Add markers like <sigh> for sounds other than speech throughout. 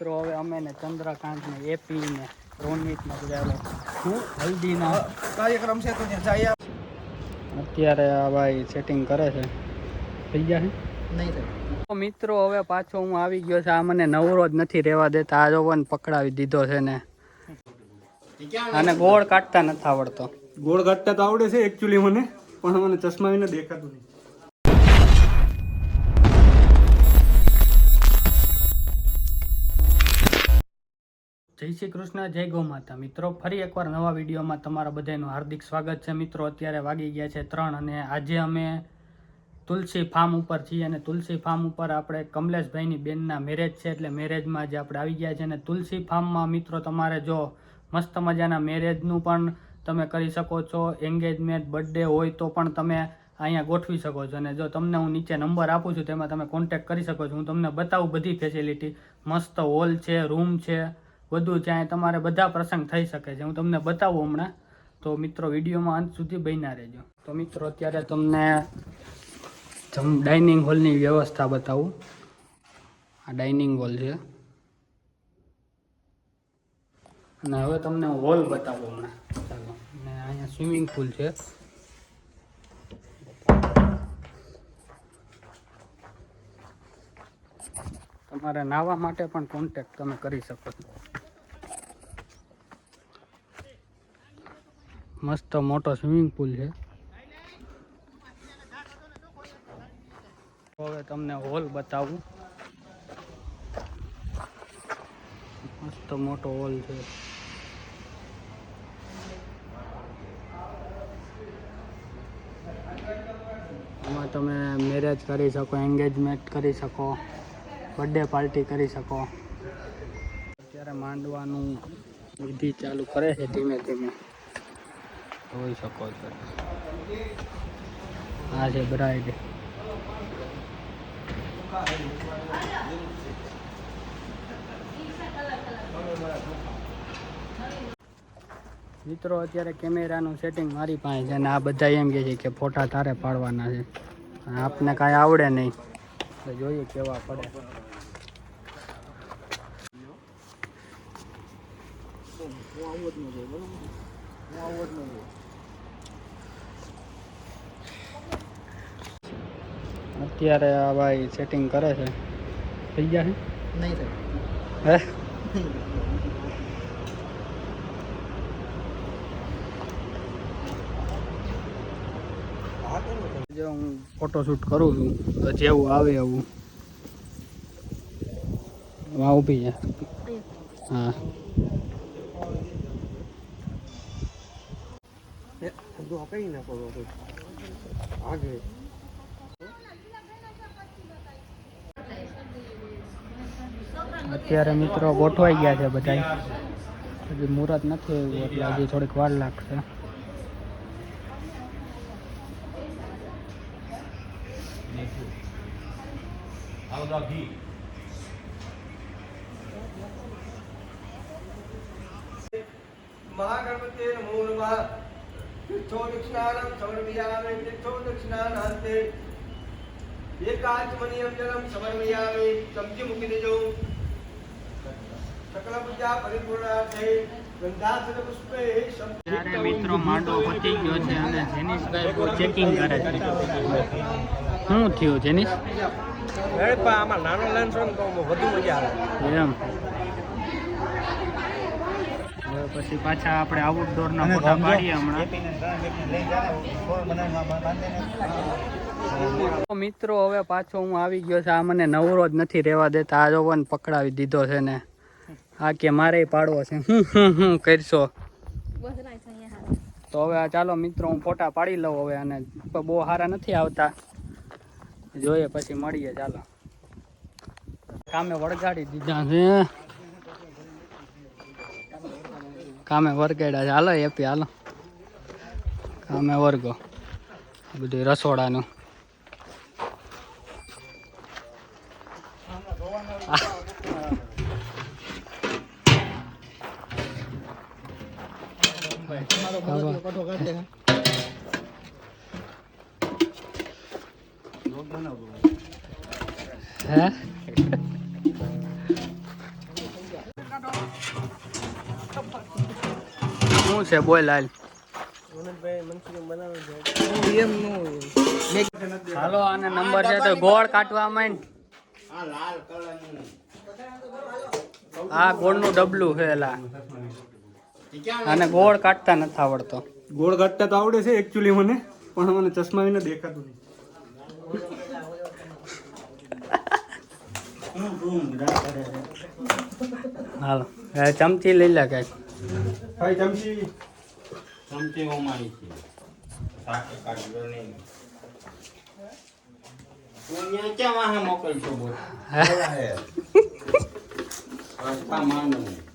મિત્રો હવે અમે ને ચંદ્રકાંત ને એપી ને રોનિત ને બધા હું હલ્દીના કાર્યક્રમ છે તો ત્યાં જઈએ અત્યારે આ ભાઈ સેટિંગ કરે છે. થઈ ગયા છે? નહીં થાય. તો મિત્રો હવે પાછો હું આવી ગયો છે. આ મને નવરો જ નથી રહેવા દેતા. આ જોવન પકડાવી દીધો છે ને. અને ગોળ કાઢતા નથી આવડતો. ગોળ કાઢતા તો આવડે છે એકચ્યુઅલી મને. પણ મને ચશ્મા વિના દેખાતું નહીં. જય શ્રી કૃષ્ણ, જય ગૌ માતા. મિત્રો, ફરી એકવાર નવા વિડીયોમાં તમારા બધાનું હાર્દિક સ્વાગત છે. મિત્રો, અત્યારે વાગી ગયા છે ત્રણ અને આજે અમે તુલસી ફાર્મ ઉપર છીએ અને તુલસી ફાર્મ ઉપર આપણે કમલેશભાઈની બેનના મેરેજ છે એટલે મેરેજમાં આજે આપણે આવી ગયા છે અને તુલસી ફાર્મમાં મિત્રો, તમારે જો મસ્ત મજાના મેરેજનું પણ તમે કરી શકો છો. એન્ગેજમેન્ટ બર્થડે હોય તો પણ તમે અહીંયા ગોઠવી શકો છો. અને જો તમને હું નીચે નંબર આપું છું, તેમાં તમે કોન્ટેક્ટ કરી શકો છો. હું તમને બતાવું બધી ફેસિલિટી મસ્ત હોલ છે રૂમ છે. બધું જ્યાં તમારે બધા પ્રસંગ થઈ શકે છે. હું તમને બતાવું હમણાં. તો મિત્રો, વિડીયોમાં અંત સુધી બન્યા રહેજો. તો મિત્રો, અત્યારે તમને ડાઇનિંગ હોલની વ્યવસ્થા બતાવું. આ ડાઇનિંગ હોલ છે. અને હવે તમને હોલ બતાવું હમણાં. ચાલો. અને અહીંયા સ્વિમિંગ પુલ છે. તમારે નાહવા માટે પણ કોન્ટેક્ટ તમે કરી શકો છો. મસ્ત મોટો સ્વિમિંગ પુલ છે. હવે તમને હોલ બતાવું. મસ્ત મોટો હોલ છે. એમાં તમે મેરેજ કરી શકો એન્ગેજમેન્ટ કરી શકો બર્થડે પાર્ટી કરી શકો. અત્યારે માંડવાનું વિધિ ચાલુ કરે છે ધીમે ધીમે. જોઈ શકો છો. આ છે બ્રાઇડ મિત્રો, અત્યારે કેમેરાનું સેટિંગ મારી પાસે છે અને આ બધા એમ કહે છે કે ફોટા તારે પાડવાના છે. આપને કાંઈ આવડે નહીં. તો જોઈએ કેવા પડે. અત્યારે આ ભાઈ સેટિંગ કરે છે. થઈ ગયા છે? નહીં થાય હે? જો હું ફોટોશૂટ કરું છું તો જેવું આવે એવું. વાહ ઊભી છે. હા. કઈ નાખો આગે અત્યારે મિત્રો ગોઠવાઈ ગયા છે બધા હજી મુહૂર્ત નથી આવ્યું, એટલે હજી થોડીક વાર લાગશે. મહાગણપતિ નમો નમઃ. તીર્થો દક્ષિણાનં સમર્પયામિ તીર્થો દક્ષિણાનાંતે એકાચમનીયમ જલમ સમર્પયામિ. ચમચી મૂકી દેજો. ત્યારે મિત્રો માંડવો પતી ગયો છે અને જેનિસભાઈ ચેકિંગ કરે છે. શું થયું જેનિસ આમાં નાનો લેન્સ હોય તો વધુ મજા આવે. એમ. પછી પાછા આપણે આઉટડોરના ફોટા પાડીએ હમણાં. મિત્રો હવે પાછો હું આવી ગયો છે. આ મને નવરો જ નથી રહેવા દેતા. આ જોવન પકડાવી દીધો છે ને. આ કે મારે પાડવો છે. હું કરશો? તો હવે ચાલો મિત્રો, હું ફોટા પાડી લઉં હવે અને બહુ સારા નથી આવતા. જોઈએ પછી મળીએ, ચાલો. કામે વળગાડી દીધા છે. કામે વરગાડ્યા છે. હાલો એપી હાલો. કામે વર્ગો બધું રસોડાનું. હે શું છે બોલ હાલ હાલો આને નંબર છે તો ગોળ કાઢવા માંડ. આ ગોળનું ડબલું છે એલા. અને ગોળ કાઢતા નથી આવડતો. ગોળ કાઢતા તો આવડે છે એકચ્યુઅલી મને પણ મને ચશ્મા વિના દેખાતું નહીં. હાલો ચમચી લઈ લે કંઈક ભાઈ ચમચી. ચમચી છે. મોકલશો બોલ? <laughs> રસ્તા માનું.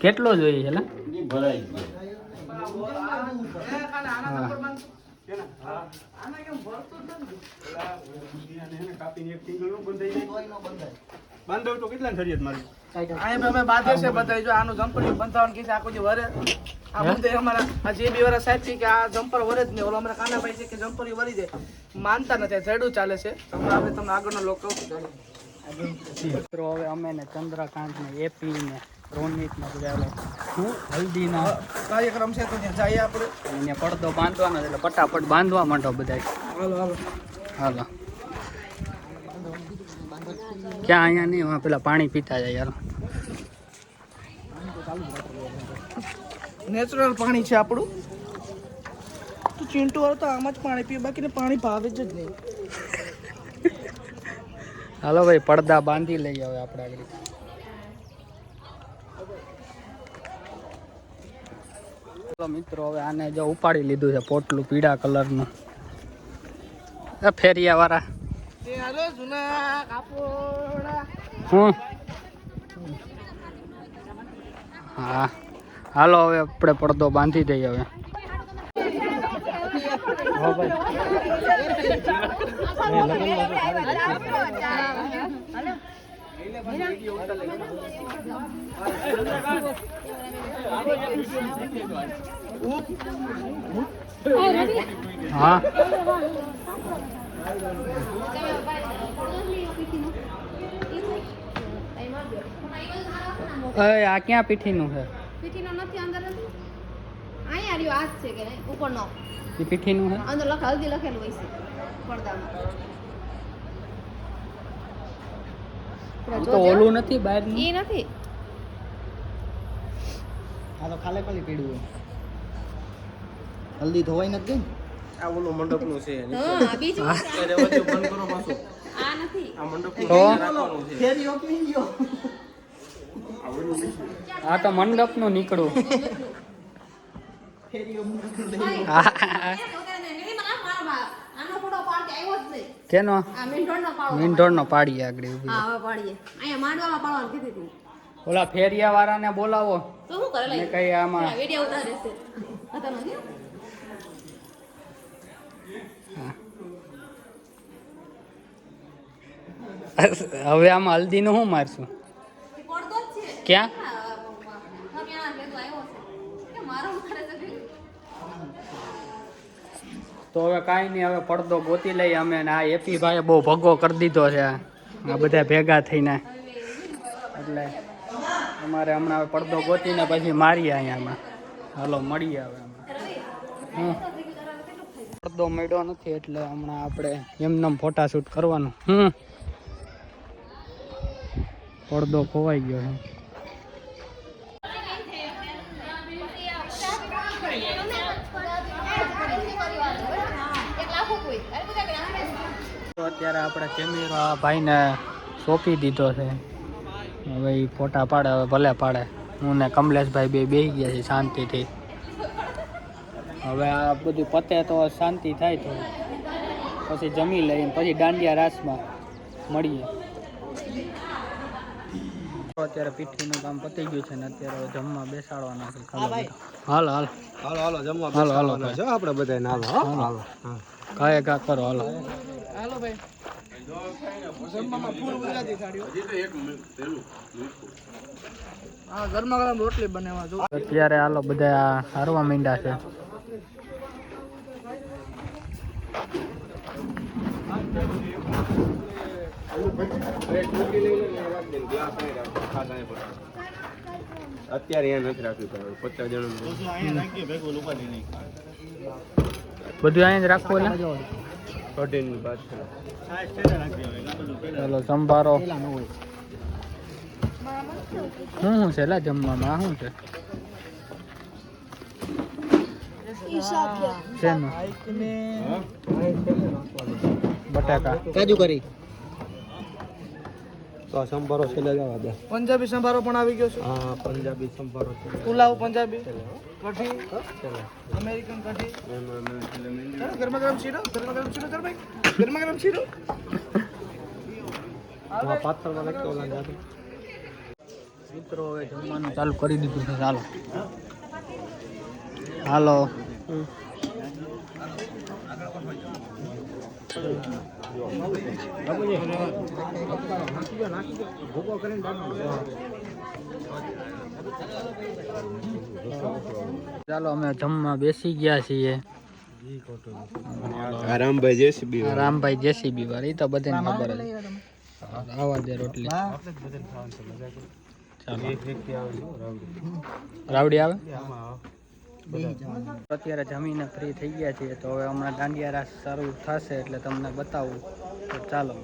કેટલો જોઈએ છે ઈ બાંધવ તો કેટલા ફરિયાદ મારી અમે બાંધે છે બધાય જો આનું જમ્પર બંધાવાનું કીધું આખું જે વરે. આ મુદ્દે અમારા આ જે બી વાળા સાહેબ છે કે આ જમ્પર વરે જ નહીં. ઓલો અમારા કાનાભાઈ છે કે જમ્પર વરી જાય માનતા નથી ઝેડું ચાલે છે. તમને આપણે તમને આગળનો લોકો મિત્રો હવે અમે ને ચંદ્રકાંત ને એપી ને રોનિત ને બધા હું હલ્દીનો કાર્યક્રમ છે તો ત્યાં જઈએ આપણે. પડદો બાંધવાનો એટલે ફટાફટ બાંધવા માંડો બધા હાલો હાલો. હાલો. ક્યાં અહીંયા નહીં હવે પેલા પાણી પીતા જાય યાર. નેચરલ પાણી છે આપણું. તો ચીંટુ વાળો તો આમ જ પાણી પીએ બાકીને પાણી ભાવે જ નહીં. હાલો ભાઈ પડદા બાંધી લઈએ હવે આપણે આગળ. ચાલો મિત્રો હવે આને જો ઉપાડી લીધું છે પોટલું પીળા કલરનું. ફેરિયા વાળા હું હા. હાલો હવે આપણે પડદો બાંધી દઈએ હવે. હો. આ ક્યાં પીઠીનું છે? પીઠીનો નથી અંદર નથી? અહીંયા રહ્યો આ છે કે નહીં? ઉપરનો. એ પીઠીનું છે? અંદર લખ હલ્દી લખેલું હોય છે પડદામાં. તો ઓલું નથી બહાર એ નથી. આ તો ખાલે ખાલી પીડ્યું હલ્દી ધોવાઈ નથી? ગઈ આ ઓલું મંડપનું છે હા બીજું આ નથી. તો? ફેરીઓ ક્યાં ગયો. આ તો મંડપનું નીકળું. ફેરીઓ આ આનો ફોટો પાડતી આવ્યો જ નહીં. કેનો? આ પાડો. મીંઢોળનો પાડીએ આગળ હા હવે પાડીએ. અહીંયા માંડવામાં પાડવાનું કીધી હતી ઓલા ફેરિયા વાળાને બોલાવો. તો શું કરે લઈ કઈ આમાં વિડિયો ઉતારે છે હતા નથી હવે આમાં હલ્દીનું શું મારશું? ક્યાં. તો હવે કાંઈ નહીં, હવે પડદો ગોતી લઈએ અમે આ એપી ભાઈએ બહુ ભગો કરી દીધો છે આ. બધા ભેગા થઈને. એટલે અમારે હમણાં હવે પડદો ગોતીને પછી મારીએ અહીંયા હાલો, મળીએ હવે હમ. પડદો મળ્યો નથી એટલે હમણાં આપણે એમને ફોટા શૂટ કરવાનું. હમ. પડદો ખોવાઈ ગયો છે. તો અત્યારે આપણે કેમેરો આ ભાઈને સોંપી દીધો છે. હવે એ ફોટા પાડે, હવે ભલે પાડે. હું ને કમલેશભાઈ બે બેસી ગયા છે શાંતિથી. હવે આ બધું પતે તો શાંતિ થાય તો. પછી જમી લઈએ પછી દાંડિયા રાસમાં મળીએ. અત્યારે પીઠીનું કામ પતી ગયું છે ને અત્યારે જમવા બેસાડવાના છે હાલ હાલ હાલો. હાલો હાલો જમવા હાલો હાલો જો આપણે બધાને હાલો હાલો. કાય કા કરો હાલો. હાલો ભાઈ. જમવામાં ફૂલ ગુજરાતી થાળીઓ. હા ગરમા ગરમ રોટલી બનાવવા જો. અત્યારે હાલો બધા હારવા માંડ્યા છે. અત્યારે અહીંયા નથી રાખવી પડે પચાસ જણા બધું અહીંયા જ રાખવું એટલે? પ્રોટીનની ચાલો સંભારો. હું શું શું છે લા જમવામાં? શું છે? બટાકા. કાજુ કરી. તો આ સંભારો છે જવા દે. પંજાબી સંભારો પણ આવી ગયો છે? હા પંજાબી સંભારો છે. પુલાવ પંજાબી કઢી અમેરિકન કઢી. ગરમા ગરમ શીરો ગરમા ગરમ શીરો ચાલ ભાઈ. ગરમા ગરમ શીરો પાથરમાં લખતો ઓલા જાતે. મિત્રો હવે જમવાનું ચાલુ કરી દીધું છે ચાલો હાલો. ચાલો અમે જમવા બેસી ગયા છીએ. જેસીબી રામભાઈ જેસીબી વાળી તો બધાને ખબર જ. આવા દે રોટલી. રાવડી આવે. અત્યારે જમીને ફ્રી થઈ ગયા છીએ, તો હવે હમણાં દાંડિયા રાસ શરૂ થશે એટલે તમને બતાવું. તો ચાલો.